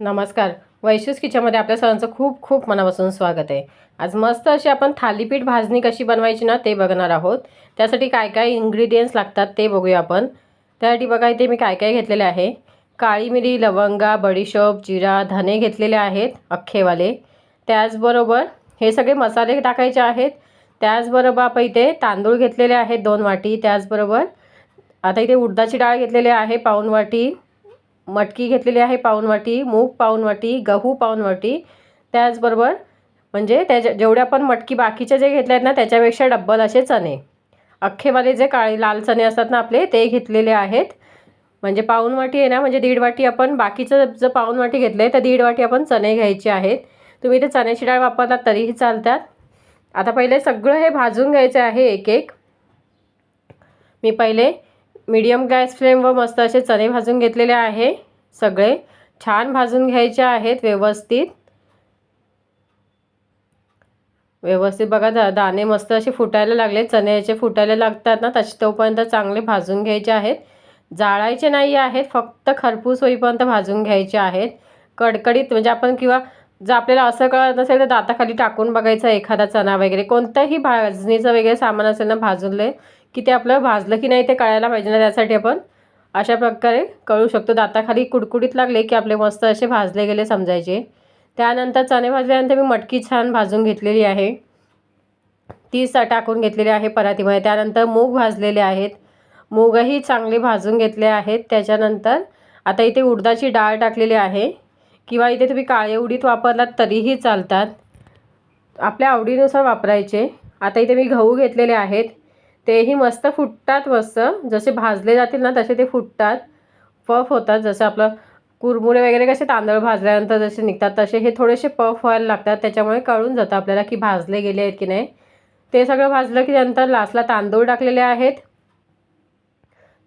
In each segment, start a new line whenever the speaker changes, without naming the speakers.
नमस्कार. वैशूस किचनमध्ये आपल्या सर्वांचं खूप खूप मनापासून स्वागत आहे. आज मस्त अशी आपण थालीपीठ भाजणी कशी बनवायची ना ते बघणार आहोत. त्यासाठी काय काय इन्ग्रेडियंट्स लागतात ते बघूया आपण. त्यासाठी बघा इथे मी काय काय घेतलेले आहे. काळी मिरी लवंगा बडीशोप जिरा धने घेतलेले आहेत अख्खेवाले. त्याचबरोबर हे सगळे मसाले टाकायचे आहेत. त्याचबरोबर आपण इथे तांदूळ घेतलेले आहेत दोन वाटी. त्याचबरोबर आता इथे उडदाची डाळ घेतलेली आहे पाऊन वाटी. मटकी घेतलेली आहे पाऊनवाटी मूग पाऊनवाटी गहू पाऊनवाटी त्याचबरोबर म्हणजे त्याच्या जेवढे आपण मटकी बाकीचे जे घेतले आहेत ना त्याच्यापेक्षा डब्बल असे चणे. अख्खेवाले जे काळे लाल चणे असतात ना आपले ते घेतलेले आहेत. म्हणजे पाऊनवाटी आहे ना म्हणजे दीड वाटी आपण बाकीचं जर पाऊन घेतलं घेतले तर दीड वाटी आपण चणे घ्यायचे आहेत. तुम्ही ते चण्याची डाळ वापरलात तरीही चालतात. आता पहिले सगळं हे भाजून घ्यायचं आहे एक एक. मी पहिले मीडियम गॅस फ्लेमवर मस्त असे चणे भाजून घेतलेले आहे सगळे. छान भाजून घ्यायचे आहेत व्यवस्थित. व्यवस्थित बघा दा दाणे मस्त असे फुटायला लागले. चण्याचे फुटायला लागतात ना तसे तोपर्यंत चांगले भाजून घ्यायचे आहेत. जाळायचे नाही आहेत फक्त खरपूस होईपर्यंत भाजून घ्यायचे आहेत. कडकडीत म्हणजे आपण किंवा जर आपल्याला असं कळत नसेल तर दाताखाली टाकून बघायचं एखादा चणा वगैरे. कोणतंही भाजणीचं वगैरे सामान असेल ना भाजूनले की ते आपलं भाजलं की नाही ते कळायला पाहिजे ना त्यासाठी आपण. अशा प्रकारे कळू शकतो. दाताखाली कुडकुडीत लागले की आपले मस्त असे भाजले गेले समजायचे. त्यानंतर चणे भाजल्यानंतर मी मटकी छान भाजून घेतलेली आहे. ती स टाकून घेतलेली आहे परातीमध्ये. त्यानंतर मूग भाजलेले आहेत. मूगही चांगले भाजून घेतले आहेत. त्याच्यानंतर आता इथे उडदाची डाळ टाकलेली आहे. किंवा इथे तुम्ही काळे उडीत वापरलात तरीही चालतात. आपल्या आवडीनुसार वापरायचे. आता इथे मी गहू घेतलेले आहेत. तेही मस्त फुटतात मस्त जसे भाजले जातील ना तसे ते फुटतात. पफ होतात. जसं आपलं कुरमुरे वगैरे कसे तांदूळ भाजल्यानंतर जसे निघतात तसे हे थोडेसे पफ व्हायला लागतात. त्याच्यामुळे कळून जातं आपल्याला की भाजले गेले आहेत की नाही. ते सगळं भाजलं की नंतर लास्टला तांदूळ टाकलेले आहेत.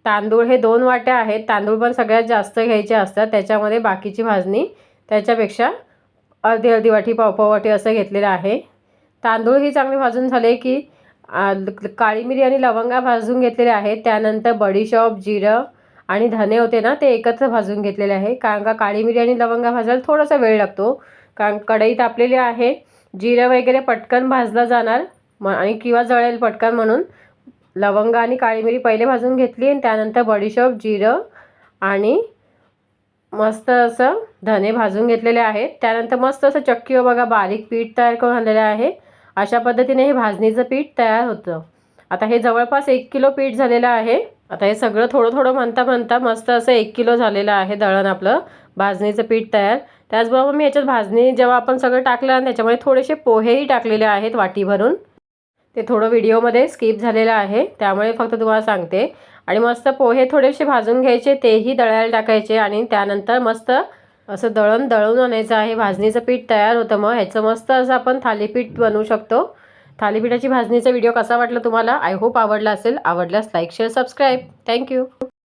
तांदूळ हे दोन वाट्या आहेत. तांदूळ पण सगळ्यात जास्त घ्यायचे असतात. त्याच्यामध्ये बाकीची भाजणी त्याच्यापेक्षा अर्धी अर्धी वाटी पावपाव वाटी असं घेतलेलं आहे. तांदूळ ही चांगले भाजून झाले की काळी मिरी आणि लवंगा भाजून घेतलेले आहेत. त्यानंतर बडीशॉप जिरं आणि धने होते ना ते एकत्र भाजून घेतलेले आहे. कारण का काळी मिरी आणि लवंगा भाजायला थोडासा वेळ लागतो. कारण कढई तापलेली आहे. जिरं वगैरे पटकन भाजलं जाणार. म आणि किंवा जळेल पटकन म्हणून. लवंग आणि काळी मिरी पहिले भाजून घेतली आणि त्यानंतर बडीशॉप जिरं आणि मस्त असं धने भाजून घेतलेले आहेत. त्यानंतर मस्त असं चक्कीवर हो बघा बारीक पीठ तयार करून आणलेलं आहे. अशा पद्धतीने हे भाजणीचं पीठ तयार होतं. आता हे जवळपास एक किलो पीठ झालेलं आहे. आता हे सगळं थोडं थोडं म्हणता म्हणता मस्त असं एक किलो झालेलं आहे दळण आपलं भाजणीचं पीठ तयार. त्याचबरोबर मी याच्यात भाजणी जेव्हा आपण सगळं टाकलं आणि त्याच्यामध्ये थोडेसे पोहेही टाकलेले आहेत वाटी भरून ते थोडं व्हिडिओमध्ये स्किप झालेलं आहे त्यामुळे फक्त तुम्हाला सांगते. आणि मस्त पोहे थोडेसे भाजून घ्यायचे तेही दळायला टाकायचे आणि त्यानंतर मस्त असं दळण दळून आणायचं आहे. भाजणीचं पीठ तयार होतं मग. ह्याचं मस्त असं आपण थालीपीठ बनवू शकतो. थालीपीठाची भाजणीचा व्हिडिओ कसा वाटला तुम्हाला? आय होप आवडला असेल. आवडल्यास लाईक शेअर सबस्क्राईब थँक्यू